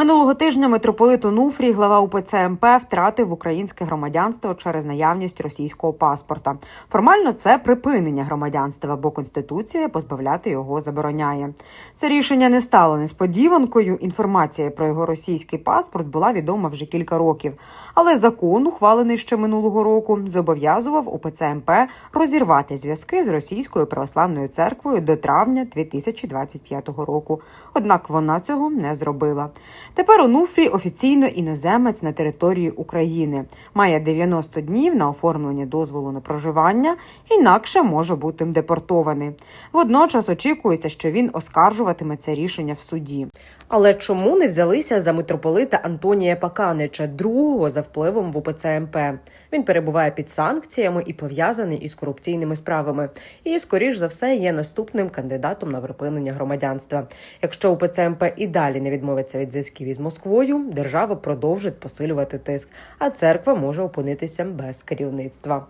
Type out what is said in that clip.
Минулого тижня митрополит Онуфрій, глава УПЦ МП, втратив українське громадянство через наявність російського паспорта. Формально це припинення громадянства, бо конституція позбавляти його забороняє. Це рішення не стало несподіванкою. Інформація про його російський паспорт була відома вже кілька років. Але закон, ухвалений ще минулого року, зобов'язував УПЦ МП розірвати зв'язки з російською православною церквою до травня 2025 року. Однак вона цього не зробила. Тепер Онуфрій офіційно іноземець на території України. Має 90 днів на оформлення дозволу на проживання, інакше може бути депортований. Водночас очікується, що він оскаржуватиме це рішення в суді. Але чому не взялися за митрополита Антонія Паканича, другого за впливом в УПЦ МП? Він перебуває під санкціями і пов'язаний із корупційними справами. І, скоріш за все, є наступним кандидатом на припинення громадянства. Якщо УПЦ МП і далі не відмовиться від зв'язків із Москвою, держава продовжить посилювати тиск, а церква може опинитися без керівництва.